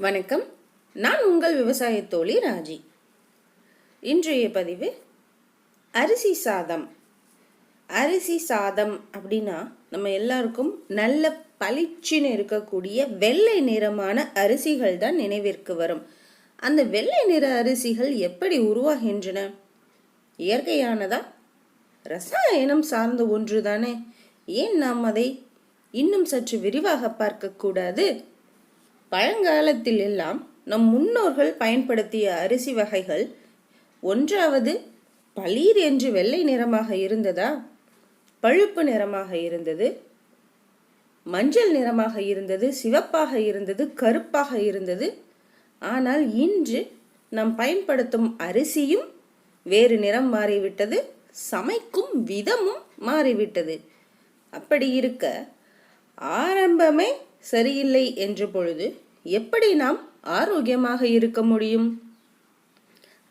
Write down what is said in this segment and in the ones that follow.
வணக்கம். நான் உங்கள் விவசாய தோழி ராஜி. இன்றைய பதிவு அரிசி சாதம். அரிசி சாதம் அப்படின்னா நம்ம எல்லாருக்கும் நல்ல பளிச்சுன்னு இருக்கக்கூடிய வெள்ளை நிறமான அரிசிகள் தான் நினைவிற்கு வரும். அந்த வெள்ளை நிற அரிசிகள் எப்படி உருவாகின்றன? இயற்கையானதா? ரசாயனம் சார்ந்த ஒன்று தானே. ஏன் நாம் அதை இன்னும் சற்று விரிவாக பார்க்கக்கூடாது பழங்காலத்தில் எல்லாம் நம் முன்னோர்கள் பயன்படுத்திய அரிசி வகைகள் ஒன்றாவது பளீர் என்று வெள்ளை நிறமாக இருந்ததா? பழுப்பு நிறமாக இருந்தது. மஞ்சள் நிறமாக இருந்தது. சிவப்பாக இருந்தது. கருப்பாக இருந்தது. ஆனால் இன்று நாம் பயன்படுத்தும் அரிசியும் வேறு நிறம் மாறிவிட்டது. சமைக்கும் விதமும் மாறிவிட்டது. அப்படி இருக்க ஆரம்பமே சரியில்லை என்ற பொழுது எப்படி நாம் ஆரோக்கியமாக இருக்க முடியும்?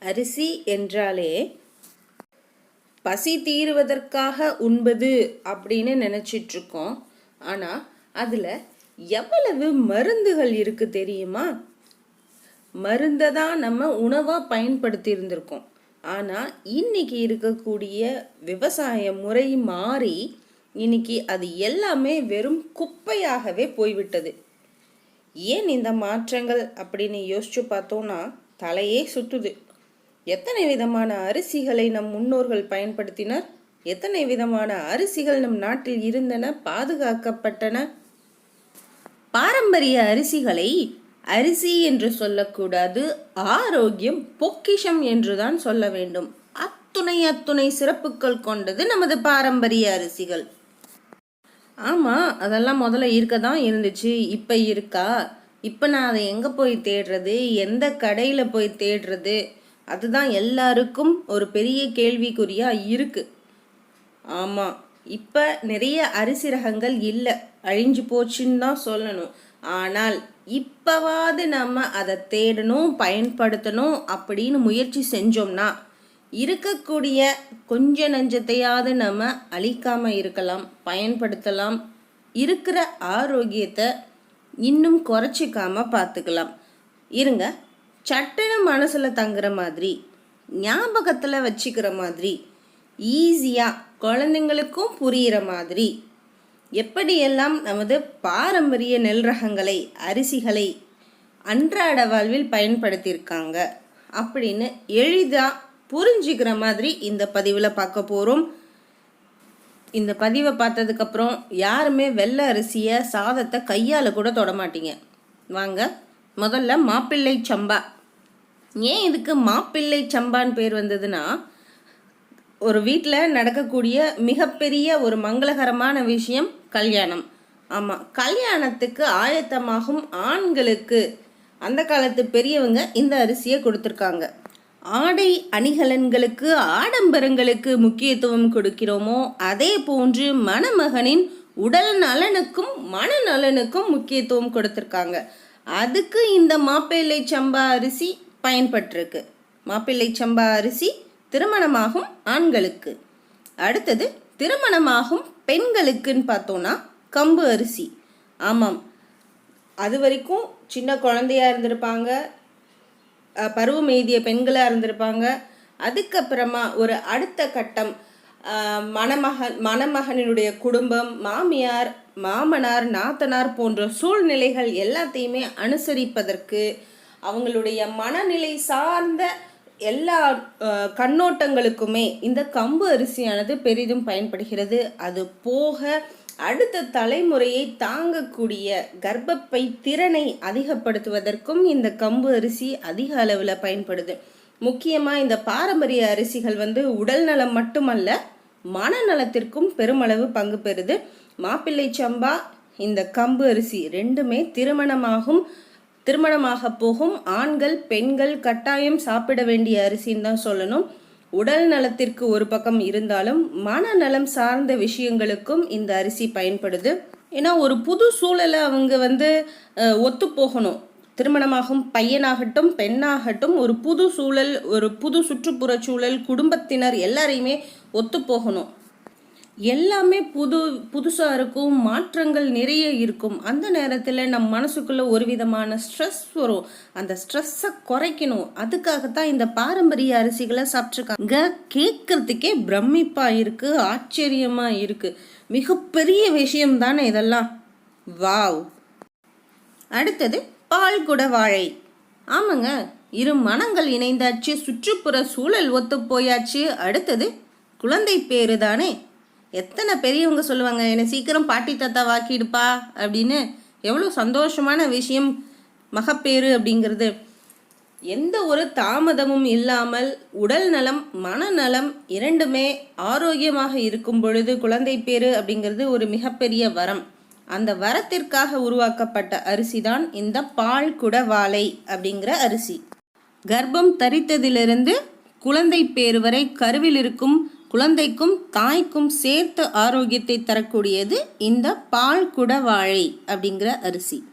அரிசி என்றாலே பசி தீருவதற்காக உண்பது அப்படின்னு நினச்சிட்ருக்கோம். ஆனால் அதில் எவ்வளவு மருந்துகள் இருக்குது தெரியுமா? மருந்தை தான் நம்ம உணவாக பயன்படுத்தி இருந்திருக்கோம் ஆனா இன்னைக்கு இருக்கக்கூடிய விவசாய முறை மாறி இன்னைக்கு அது எல்லாமே வெறும் குப்பையாகவே போய்விட்டது. ஏன் இந்த மாற்றங்கள் அப்படின்னு யோசிச்சு பார்த்தோம்னா தலையே சுத்துது. எத்தனை விதமான அரிசிகளை நம் முன்னோர்கள் பயன்படுத்தினர்? எத்தனை விதமான அரிசிகள் நம் நாட்டில் இருந்தன பாதுகாக்கப்பட்டன? பாரம்பரிய அரிசிகளை அரிசி என்று சொல்லக்கூடாது ஆரோக்கியம் பொக்கிஷம் என்றுதான் சொல்ல வேண்டும். அத்துணை அத்துணை சிறப்புகள் கொண்டது நமது பாரம்பரிய அரிசிகள். ஆமாம் அதெல்லாம் முதல்ல இருக்க தான் இருந்துச்சு. இப்போ இருக்கா? இப்போ நான் அதை எங்கே போய் தேடுறது? எந்த கடையில் போய் தேடுறது? அதுதான் எல்லாருக்கும் ஒரு பெரிய கேள்விக்குறியாக இருக்குது ஆமாம் இப்போ நிறைய அரிசி ரகங்கள் இல்லை. அழிஞ்சு போச்சுன்னு தான் சொல்லணும். ஆனால் இப்போவாது நம்ம அதை தேடணும் பயன்படுத்தணும் அப்படின்னு முயற்சி செஞ்சோம்னா இருக்கக்கூடிய கொஞ்ச நஞ்சத்தையாவது நம்ம அழிக்காம இருக்கலாம் பயன்படுத்தலாம். இருக்கிற ஆரோக்கியத்தை இன்னும் குறைச்சிக்காம பார்த்துக்கலாம். இருங்க சட்டுன்னு மனசில் தங்குற மாதிரி ஞாபகத்தில் வச்சுக்கிற மாதிரி ஈஸியாக குழந்தைங்களுக்கும் புரிகிற மாதிரி எப்படியெல்லாம் நமது பாரம்பரிய நெல் ரகங்களை அரிசிகளை அன்றாட வாழ்வில் பயன்படுத்தியிருக்காங்க அப்படின்னு எளிதாக புரிஞ்சுக்கிற மாதிரி இந்த பதிவில் பார்க்க போகிறோம் இந்த பதிவை பார்த்ததுக்கப்புறம் யாருமே வெள்ளை அரிசியை சாதத்தை கையால் கூட தொட மாட்டீங்க. வாங்க முதல்ல மாப்பிள்ளை சம்பா. ஏன் இதுக்கு மாப்பிள்ளை சம்பான்னு பேர் வந்ததுன்னா ஒரு வீட்டில் நடக்கக்கூடிய மிகப்பெரிய ஒரு மங்களகரமான விஷயம் கல்யாணம். ஆமாம் கல்யாணத்துக்கு ஆயத்தமாகும் ஆண்களுக்கு அந்த காலத்து பெரியவங்க இந்த அரிசியை கொடுத்துருக்காங்க. ஆடை அணிகலன்களுக்கு ஆடம்பரங்களுக்கு முக்கியத்துவம் கொடுக்கிறோமோ அதே போன்று மணமகனின் உடல் நலனுக்கும் மனநலனுக்கும் முக்கியத்துவம் கொடுத்துருக்காங்க. அதுக்கு இந்த மாப்பிள்ளை சம்பா அரிசி பயன்பட்டிருக்கு. மாப்பிள்ளை சம்பா அரிசி திருமணமாகும் ஆண்களுக்கு. அடுத்தது திருமணமாகும் பெண்களுக்குன்னு பார்த்தோன்னா கம்பு அரிசி. ஆமாம். அது வரைக்கும் சின்ன குழந்தையா இருந்திருப்பாங்க. பருவம் எய்திய பெண்களாக இருந்திருப்பாங்க. அதுக்கப்புறமா ஒரு அடுத்த கட்டம் மணமகன் மணமகனினுடைய குடும்பம் மாமியார் மாமனார் நாத்தனார் போன்ற சூழ்நிலைகள் எல்லாத்தையுமே அனுசரிப்பதற்கு அவங்களுடைய மனநிலை சார்ந்த எல்லா கண்ணோட்டங்களுக்குமே இந்த கம்பு அரிசியானது பெரிதும் பயன்படுகிறது. அது போக அடுத்த தலைமுறையை தாங்கக்கூடிய கர்ப்பப்பை திறனை அதிகப்படுத்துவதற்கும் இந்த கம்பு அரிசி அதிக அளவில் பயன்படுது. முக்கியமாக இந்த பாரம்பரிய அரிசிகள் வந்து உடல் நலம் மட்டுமல்ல மனநலத்திற்கும் பெருமளவு பங்கு பெறுது. மாப்பிள்ளை சம்பா இந்த கம்பு அரிசி ரெண்டுமே திருமணமாகும் திருமணமாக போகும். ஆண்கள் பெண்கள் கட்டாயம் சாப்பிட வேண்டிய அரிசின்னு தான் சொல்லணும். உடல் நலத்திற்கு ஒரு பக்கம் இருந்தாலும் மனநலம் சார்ந்த விஷயங்களுக்கும் இந்த அரிசி பயன்படுது. ஏன்னா ஒரு புது சூழலை அவங்க வந்து ஒத்து போகணும். திருமணமாகும் பையனாகட்டும் பெண்ணாகட்டும் ஒரு புது சூழல் ஒரு புது சுற்றுப்புற சூழல் குடும்பத்தினர் எல்லாரையுமே ஒத்து போகணும். எல்லாமே புது புதுசாக இருக்கும் மாற்றங்கள் நிறைய இருக்கும். அந்த நேரத்தில் நம் மனசுக்குள்ளே ஒரு விதமான ஸ்ட்ரெஸ் வரும். அந்த ஸ்ட்ரெஸ்ஸை குறைக்கணும். அதுக்காகத்தான் இந்த பாரம்பரிய அரிசிகளை சாப்பிட்ருக்காங்க கேட்கறதுக்கே பிரமிப்பாக இருக்குது ஆச்சரியமாக இருக்குது மிகப்பெரிய விஷயம் தானே இதெல்லாம். வாவ். அடுத்தது பால்குட வாழை. ஆமாங்க. இரு மனங்கள் இணைந்தாச்சு சுற்றுப்புற சூழல் ஒத்து போயாச்சு. அடுத்தது குழந்தை பேரு தானே. எத்தனை பெரியவங்க சொல்லுவாங்க என்னை சீக்கிரம் பாட்டி தாத்தா வாக்கிடுப்பா அப்படின்னு. எவ்வளோ சந்தோஷமான விஷயம் மகப்பேறு அப்படிங்கிறது. எந்த ஒரு தாமதமும் இல்லாமல் உடல் நலம் மனநலம் இரண்டுமே ஆரோக்கியமாக இருக்கும் பொழுது குழந்தை பேரு அப்படிங்கிறது ஒரு மிகப்பெரிய வரம். அந்த வரத்திற்காக உருவாக்கப்பட்ட அரிசி தான் இந்த பால் குட வாழை அப்படிங்கிற அரிசி. கர்ப்பம் தரித்ததிலிருந்து குழந்தை பேறு வரை கருவில் இருக்கும் குழந்தைக்கும் தாய்க்கும் சேர்த்து ஆரோக்கியத்தை தரக்கூடியது இந்த பால் குட வாழை அப்படிங்கிற அரிசி.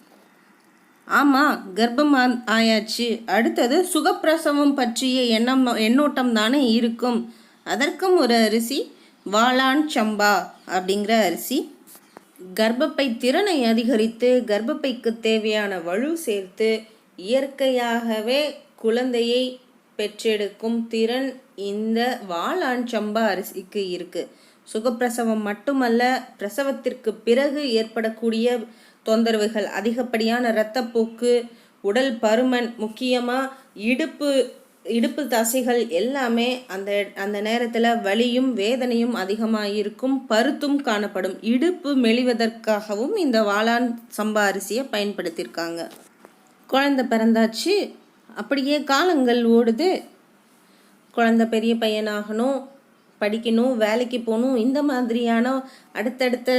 ஆமாம் கர்ப்பம் ஆ- ஆயாச்சு. அடுத்தது சுகப்பிரசவம் பற்றிய எண்ணம் எண்ணோட்டம் தானே இருக்கும். அதற்கும் ஒரு அரிசி வாளான் சம்பா அப்படிங்கிற அரிசி. கர்ப்பப்பை திறனை அதிகரித்து கர்ப்பப்பைக்கு தேவையான வலு சேர்த்து இயற்கையாகவே குழந்தையை பெற்றெடுக்கும் திறன் இந்த வாளான் சம்பா அரிசிக்கு இருக்கு. சுகப்பிரசவம் மட்டுமல்ல பிரசவத்திற்கு பிறகு ஏற்படக்கூடிய தொந்தரவுகள் அதிகப்படியான இரத்தப்போக்கு உடல் பருமன் முக்கியமாக இடுப்பு இடுப்பு தசைகள் எல்லாமே அந்த அந்த நேரத்தில் வலியும் வேதனையும் அதிகமாக இருக்கும் பருத்தும் காணப்படும். இடுப்பு மெலிவதற்காகவும் இந்த வாளான் சம்பா அரிசியை பயன்படுத்தியிருக்காங்க. குழந்தை பிறந்தாச்சு. அப்படியே காலங்கள் ஓடுது. குழந்தை பெரிய பையனாகணும் படிக்கணும் வேலைக்கு போகணும் இந்த மாதிரியான அடுத்தடுத்த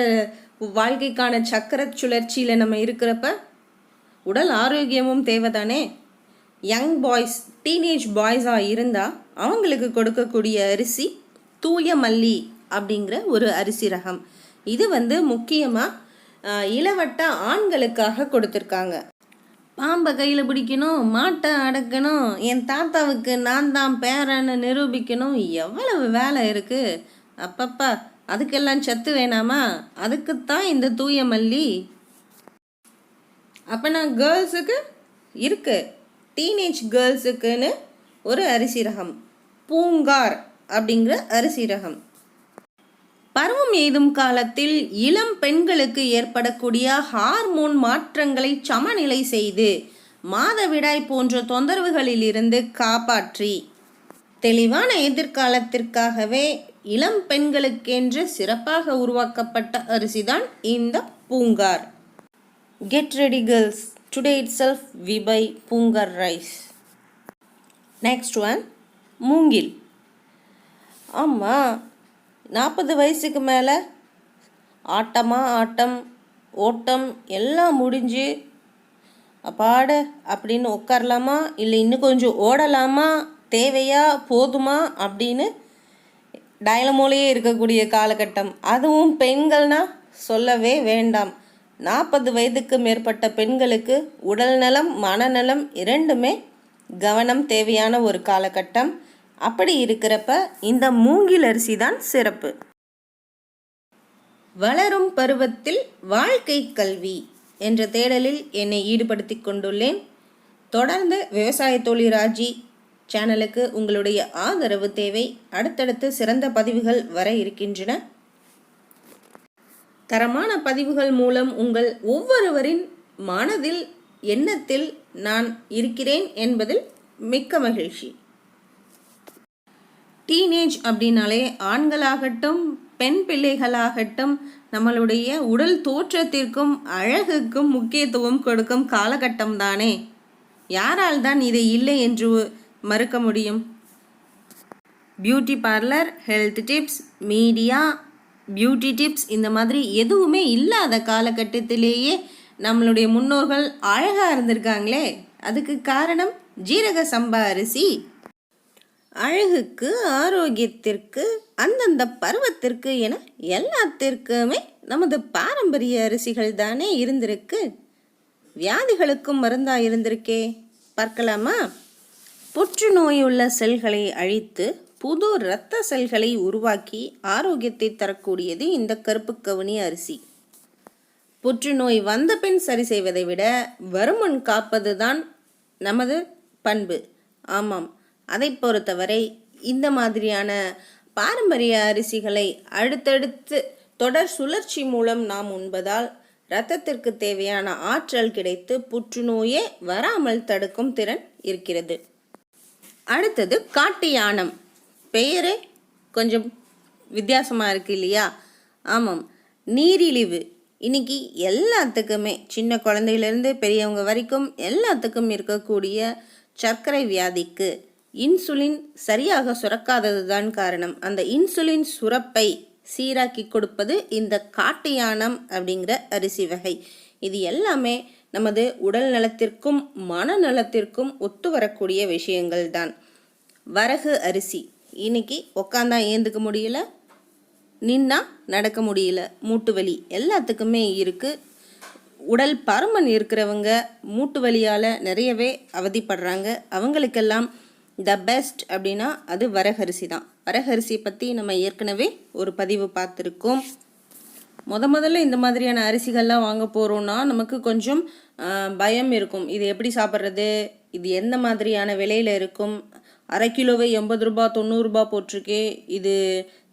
வாழ்க்கைக்கான சக்கர சுழற்சியில் நம்ம இருக்கிறப்ப உடல் ஆரோக்கியமும் தேவைதானே? யங் பாய்ஸ் டீனேஜ் பாய்ஸாக இருந்தால் அவங்களுக்கு கொடுக்கக்கூடிய அரிசி தூய மல்லி அப்படிங்கிற ஒரு அரிசி ரகம். இது வந்து முக்கியமாக இளவட்ட ஆண்களுக்காக கொடுத்துருக்காங்க. பாம்பை கையில் பிடிக்கணும் மாட்டை அடக்கணும் என் தாத்தாவுக்கு நான் தான் பேரன்னு நிரூபிக்கணும். எவ்வளவு வேலை இருக்குது அப்பப்பா அதுக்கெல்லாம் சத்து வேணாமா? அதுக்குத்தான் இந்த தூய மல்லி. அப்போ நான் கேர்ள்ஸுக்கு? இருக்கு. டீனேஜ் கேர்ள்ஸுக்குன்னு ஒரு அரிசி ரகம். பூங்கார் அப்படிங்கிற அரிசி ரகம். பருவம் எய்தும் காலத்தில் இளம் பெண்களுக்கு ஏற்படக்கூடிய ஹார்மோன் மாற்றங்களை சமநிலை செய்து மாதவிடாய் போன்ற தொந்தரவுகளிலிருந்து காப்பாற்றி. தெளிவான எதிர்காலத்திற்காகவே இளம் பெண்களுக்கென்று சிறப்பாக உருவாக்கப்பட்ட அரிசிதான் இந்த Poongar. Get ready girls today it self we buy Poongar rice next one மூங்கில் ஆமாம் நாற்பது வயசுக்கு மேலே ஆட்டமா ஆட்டம் ஓட்டம் எல்லாம் முடிஞ்சு அப்பாட அப்படின்னு உட்காரலாமா? இல்லை இன்னும் கொஞ்சம் ஓடலாமா? தேவையா? போதுமா? அப்படின்னு டயலமோலேயே இருக்கக்கூடிய காலகட்டம். அதுவும் பெண்கள்னால் சொல்லவே வேண்டாம். நாற்பது வயதுக்கு மேற்பட்ட பெண்களுக்கு உடல் நலம் மனநலம் இரண்டுமே கவனம் தேவையான ஒரு காலகட்டம். அப்படி இருக்கிறப்ப இந்த மூங்கில் அரிசி தான் சிறப்பு. வளரும் பருவத்தில் வாழ்க்கை கல்வி என்ற தேடலில் என்னை ஈடுபடுத்திக் கொண்டுள்ளேன். தொடர்ந்து விவசாய தொழிராஜி சேனலுக்கு உங்களுடைய ஆதரவு தேவை. அடுத்தடுத்து சிறந்த பதிவுகள் வர இருக்கின்றன. தரமான பதிவுகள் மூலம் உங்கள் ஒவ்வொருவரின் மனதில் எண்ணத்தில் நான் இருக்கிறேன் என்பதில் மிக்க மகிழ்ச்சி. டீனேஜ் அப்படின்னாலே ஆண்களாகட்டும் பெண் பிள்ளைகளாகட்டும் நம்மளுடைய உடல் தோற்றத்திற்கும் அழகுக்கும் முக்கியத்துவம் கொடுக்கும் காலகட்டம் தானே? யாரால் தான் இதை இல்லை என்று மறுக்க முடியும்? Beauty parlour health tips media beauty tips இந்த மாதிரி எதுவுமே இல்லாத காலகட்டத்திலேயே நம்மளுடைய முன்னோர்கள் அழகாக இருந்திருக்காங்களே. அதுக்கு காரணம் ஜீரக சம்பா அரிசி. அழகுக்கு ஆரோக்கியத்திற்கு அந்தந்த பருவத்திற்கு என எல்லாத்திற்குமே நமது பாரம்பரிய அரிசிகள் தானே இருந்திருக்கு. வியாதிகளுக்கும் மருந்தா இருந்திருக்கே. பார்க்கலாமா? புற்றுநோய் உள்ள செல்களை அழித்து புது இரத்த செல்களை உருவாக்கி ஆரோக்கியத்தை தரக்கூடியது இந்த கருப்பு கவுனி அரிசி. புற்றுநோய் வந்த பின் சரி செய்வதை விட வருமுன் காப்பது தான் நமது பண்பு. ஆமாம் அதை பொறுத்தவரை இந்த மாதிரியான பாரம்பரிய அரிசிகளை அடுத்தடுத்து தொடர் சுழற்சி மூலம் நாம் உண்பதால் இரத்தத்திற்கு தேவையான ஆற்றல் கிடைத்து புற்றுநோயே வராமல் தடுக்கும் திறன் இருக்கிறது. அடுத்தது காட்டு யானம். பெயரே கொஞ்சம் வித்தியாசமாக இருக்கு இல்லையா? ஆமாம். நீரிழிவு. இன்னைக்கு எல்லாத்துக்குமே சின்ன குழந்தையிலேருந்து பெரியவங்க வரைக்கும் எல்லாத்துக்கும் இருக்கக்கூடிய சர்க்கரை வியாதிக்கு இன்சுலின் சரியாக சுரக்காதது தான் காரணம். அந்த இன்சுலின் சுரப்பை சீராக்கி கொடுப்பது இந்த காட்டு யானம் அப்படிங்கிற அரிசி வகை. இது எல்லாமே நமது உடல் நலத்திற்கும் மனநலத்திற்கும் ஒத்து வரக்கூடிய விஷயங்கள் தான் வரகு அரிசி. இன்னைக்கு உக்காந்தா ஏந்துக்க முடியல நின்னா நடக்க முடியல மூட்டு வலி எல்லாத்துக்குமே இருக்குது உடல் பருமன் இருக்கிறவங்க மூட்டு வலியால் நிறையவே அவதிப்படுறாங்க. அவங்களுக்கெல்லாம் த பெஸ்ட் அப்படின்னா அது வரகரிசி தான். வரகரிசி பற்றி நம்ம ஏற்கனவே ஒரு பதிவு பார்த்துருக்கோம். முத முதல்ல இந்த மாதிரியான அரிசிகள்லாம் வாங்க போகிறோம்னா நமக்கு கொஞ்சம் பயம் இருக்கும். இது எப்படி சாப்பிட்றது? இது எந்த மாதிரியான விலையில் இருக்கும்? அரை கிலோவே எண்பது ரூபா தொண்ணூறுரூபா போட்டிருக்கே. இது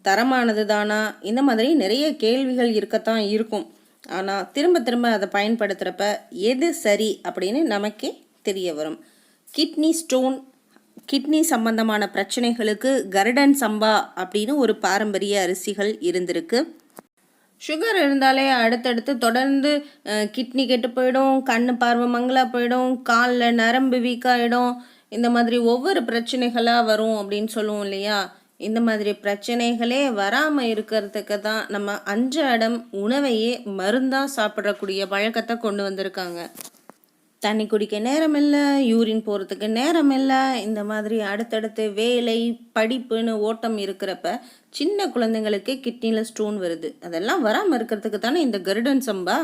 தரமானது தானா? இந்த மாதிரி நிறைய கேள்விகள் இருக்கத்தான் இருக்கும். ஆனால் திரும்ப திரும்ப அதை பயன்படுத்துகிறப்ப எது சரி அப்படின்னு நமக்கே தெரிய வரும். கிட்னி ஸ்டோன் கிட்னி சம்பந்தமான பிரச்சனைகளுக்கு கருடன் சம்பா அப்படின்னு ஒரு பாரம்பரிய அரிசிகள் இருந்திருக்கு. சுகர் இருந்தாலே அடுத்தடுத்து தொடர்ந்து கிட்னி கெட்டு போயிடும் கண் பார்வை மங்களாக போயிடும் காலில் நரம்பு வீக்காகிடும் இந்த மாதிரி ஒவ்வொரு பிரச்சனைகளாக வரும் அப்படின்னு சொல்லுவோம் இல்லையா? இந்த மாதிரி பிரச்சனைகளே வராமல் இருக்கிறதுக்கு தான் நம்ம அன்றாடம் உணவையே மருந்தாக சாப்பிடக்கூடிய பழக்கத்தை கொண்டு வந்திருக்காங்க. தண்ணி குடிக்க நேரம் இல்லை யூரின் போகிறதுக்கு நேரம் இல்லை இந்த மாதிரி அடுத்தடுத்து வேலை படிப்புன்னு ஓட்டம் இருக்கிறப்ப சின்ன குழந்தைங்களுக்கே கிட்னியில் ஸ்டோன் வருது. அதெல்லாம் வராமல் இருக்கிறதுக்கு தானே இந்த கருடன் சம்பா?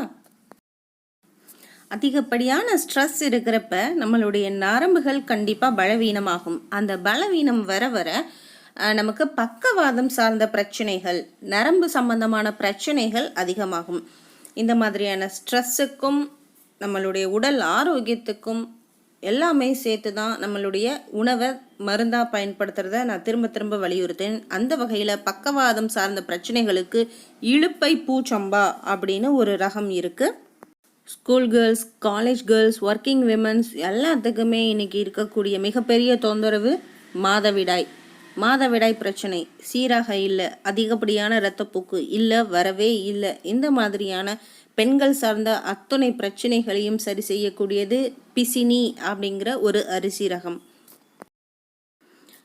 அதிகப்படியான ஸ்ட்ரெஸ் இருக்கிறப்ப நம்மளுடைய நரம்புகள் கண்டிப்பாக பலவீனமாகும். அந்த பலவீனம் வர வர நமக்கு பக்கவாதம் சார்ந்த பிரச்சனைகள் நரம்பு சம்பந்தமான பிரச்சனைகள் அதிகமாகும். இந்த மாதிரியான ஸ்ட்ரெஸ்ஸுக்கும் நம்மளுடைய உடல் ஆரோக்கியத்துக்கும் எல்லாமே சேர்த்து தான் நம்மளுடைய உணவை மருந்தாக பயன்படுத்துறத நான் திரும்ப திரும்ப வலியுறுத்தேன். அந்த வகையில் பக்கவாதம் சார்ந்த பிரச்சனைகளுக்கு இழுப்பை பூச்சம்பா அப்படின்னு ஒரு ரகம் இருக்குது school girls college girls working women's எல்லாத்துக்குமே இன்றைக்கி இருக்கக்கூடிய மிகப்பெரிய தொந்தரவு மாதவிடாய். மாதவிடாய் பிரச்சனை. சீராக இல்லை அதிகப்படியான இரத்தப்போக்கு இல்லை வரவே இல்லை. இந்த மாதிரியான பெண்கள் சார்ந்த அத்துணை பிரச்சனைகளையும் சரி செய்யக்கூடியது பிசினி அப்படிங்கிற ஒரு அரிசி ரகம்.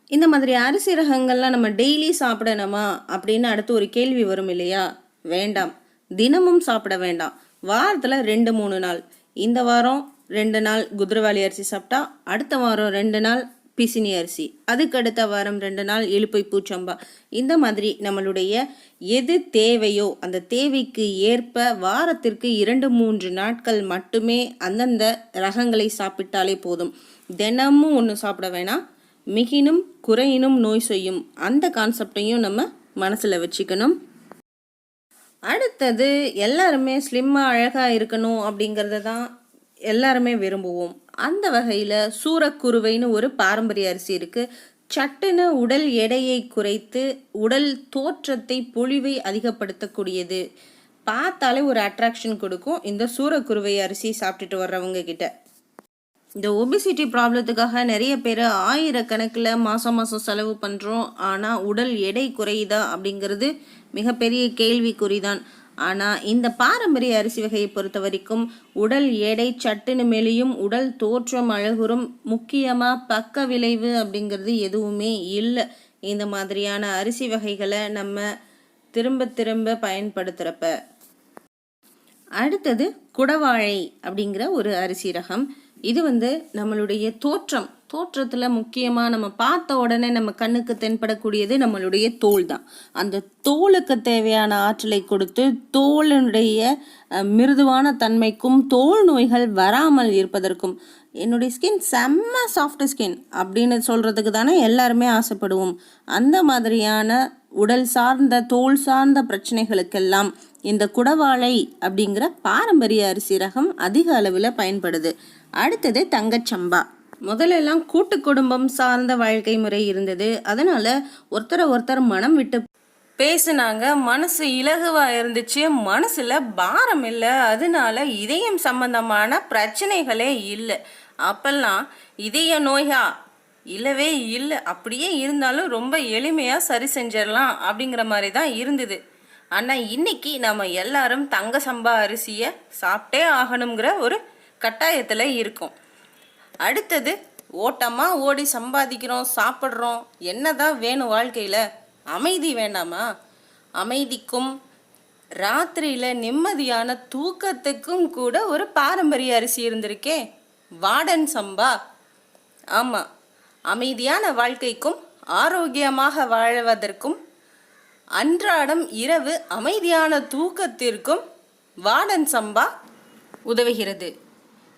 இந்த மாதிரி அரிசி ரகங்கள்லாம் நம்ம டெய்லி சாப்பிடணுமா அப்படின்னு அடுத்து ஒரு கேள்வி வரும் இல்லையா? வேண்டாம். தினமும் சாப்பிட வேண்டாம். வாரத்தில் ரெண்டு மூணு நாள். இந்த வாரம் ரெண்டு நாள் குதிரவாளி அரிசி சாப்பிட்டா அடுத்த வாரம் ரெண்டு நாள் பிசினி அரிசி. அதுக்கு அடுத்த வாரம் ரெண்டு நாள் இழுப்பை பூச்சம்பா. இந்த மாதிரி நம்மளுடைய எது தேவையோ அந்த தேவைக்கு ஏற்ப வாரத்திற்கு இரண்டு மூன்று நாட்கள் மட்டுமே அந்தந்த ரகங்களை சாப்பிட்டாலே போதும். தினமும் ஒன்று சாப்பிட வேணாம். மிகினும் குறையினும் நோய் செய்யும். அந்த கான்செப்டையும் நம்ம மனசில் வச்சுக்கணும். அடுத்தது எல்லாருமே ஸ்லிம்மாக அழகாக இருக்கணும் அப்படிங்கிறத தான் எல்லாருமே விரும்புவோம். அந்த வகையில் சூரக்குருவைன்னு ஒரு பாரம்பரிய அரிசி இருக்குது சட்டுன்னு உடல் எடையை குறைத்து உடல் தோற்றத்தை பொலிவை அதிகப்படுத்தக்கூடியது. பார்த்தாலே ஒரு அட்ராக்ஷன் கொடுக்கும். இந்த சூரக்குருவை அரிசி சாப்பிட்டுட்டு வர்றவங்க கிட்ட. இந்த ஒபிசிட்டி ப்ராப்ளத்துக்காக நிறைய பேர் ஆயிரக்கணக்கில் மாதம் மாதம் செலவு பண்ணுறோம் ஆனால் உடல் எடை குறையுதா அப்படிங்கிறது மிகப்பெரிய கேள்விக்குறி தான் ஆனால் இந்த பாரம்பரிய அரிசி வகையை பொறுத்த வரைக்கும் உடல் எடை சட்டுன்னு மெலியும் உடல் தோற்றம் அழகுறும் முக்கியமாக பக்க விளைவு அப்படிங்கிறது எதுவுமே இல்லை. இந்த மாதிரியான அரிசி வகைகளை நம்ம திரும்ப திரும்ப பயன்படுத்துகிறப்ப அடுத்தது குடவாழை அப்படிங்கிற ஒரு அரிசி ரகம். இது வந்து நம்மளுடைய தோற்றம். தோற்றத்தில் முக்கியமாக நம்ம பார்த்த உடனே நம்ம கண்ணுக்கு தென்படக்கூடியது நம்மளுடைய தோல் தான் அந்த தோலுக்கு தேவையான ஆற்றலை கொடுத்து தோலினுடைய மிருதுவான தன்மைக்கும் தோல் நோய்கள் வராமல் இருப்பதற்கும் என்னுடைய ஸ்கின் செம்ம சாஃப்ட் ஸ்கின் அப்படின்னு சொல்கிறதுக்கு தானே எல்லாருமே ஆசைப்படுவோம். அந்த மாதிரியான உடல் சார்ந்த தோல் சார்ந்த பிரச்சனைகளுக்கெல்லாம் இந்த குடவாழை அப்படிங்கிற பாரம்பரிய அரிசி ரகம் அதிக அளவில் பயன்படுது. அடுத்தது தங்கச்சம்பா. முதலெல்லாம் கூட்டு குடும்பம் சார்ந்த வாழ்க்கை முறை இருந்தது. அதனால ஒருத்தரை ஒருத்தர் மனம் விட்டு பேசுனாங்க. மனசு இலகுவா இருந்துச்சு. மனசுல பாரம் இல்லை. அதனால இதயம் சம்பந்தமான பிரச்சனைகளே இல்லை. அப்பெல்லாம் இதய நோயா? இல்லவே இல்லை. அப்படியே இருந்தாலும் ரொம்ப எளிமையா சரி செஞ்சிடலாம் அப்படிங்கிற மாதிரி தான் இருந்தது. ஆனா இன்னைக்கு நம்ம எல்லாரும் தங்க சம்பா அரிசியை சாப்பிட்டே ஆகணுங்கிற ஒரு கட்டாயத்தில் இருக்கோம். அடுத்தது ஓட்டமாக ஓடி சம்பாதிக்கிறோம் சாப்பிட்றோம் என்னதான் வேணும் வாழ்க்கையில்? அமைதி வேண்டாமா? அமைதிக்கும் ராத்திரியில் நிம்மதியான தூக்கத்துக்கும் கூட ஒரு பாரம்பரிய அரிசி இருந்திருக்கே. வாடன் சம்பா. ஆமாம் அமைதியான வாழ்க்கைக்கும் ஆரோக்கியமாக வாழ்வதற்கும் அன்றாடம் இரவு அமைதியான தூக்கத்திற்கும் வாடன் சம்பா உதவுகிறது.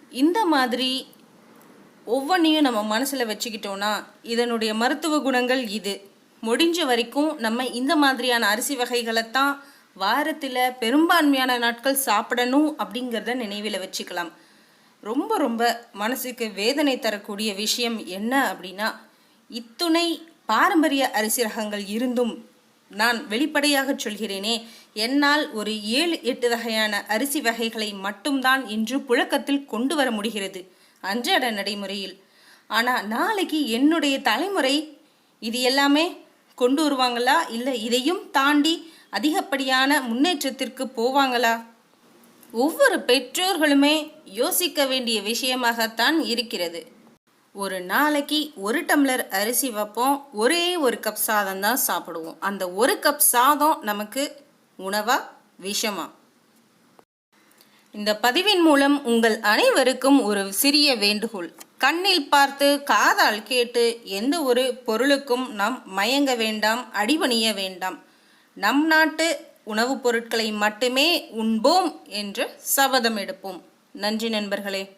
இந்த மாதிரி ஒவ்வொன்றையும் நம்ம மனசில் வச்சுக்கிட்டோன்னா இதனுடைய மருத்துவ குணங்கள் இது. முடிஞ்ச வரைக்கும் நம்ம இந்த மாதிரியான அரிசி வகைகளைத்தான் வாரத்தில் பெரும்பான்மையான நாட்கள் சாப்பிடணும் அப்படிங்கிறத நினைவில் வச்சுக்கலாம். ரொம்ப ரொம்ப மனசுக்கு வேதனை தரக்கூடிய விஷயம் என்ன அப்படின்னா இத்துணை பாரம்பரிய அரிசி ரகங்கள் இருந்தும் நான் வெளிப்படையாக சொல்கிறேனே என்னால் ஒரு ஏழு எட்டு வகையான அரிசி வகைகளை மட்டும்தான் இன்று புழக்கத்தில் கொண்டு வர முடிகிறது. அன்றாட நடைமுறையில். ஆனால் நாளைக்கு என்னுடைய தலைமுறை இது எல்லாமே கொண்டு வருவாங்களா? இல்லை இதையும் தாண்டி அதிகப்படியான முன்னேற்றத்திற்கு போவாங்களா? ஒவ்வொரு பெற்றோர்களுமே யோசிக்க வேண்டிய விஷயமாகத்தான் இருக்கிறது. ஒரு நாளைக்கு ஒரு டம்ளர் அரிசி வைப்போம். ஒரே ஒரு கப் சாதம் தான் சாப்பிடுவோம். அந்த ஒரு கப் சாதம் நமக்கு உணவா விஷமா? இந்த பதிவின் மூலம் உங்கள் அனைவருக்கும் ஒரு சிறிய வேண்டுகோள். கண்ணில் பார்த்து காதால் கேட்டு எந்த ஒரு பொருளுக்கும் நாம் மயங்க வேண்டாம் அடிபணிய வேண்டாம். நம் நாட்டு உணவுப் பொருட்களை மட்டுமே உண்போம் என்று சபதம் எடுப்போம். நன்றி நண்பர்களே.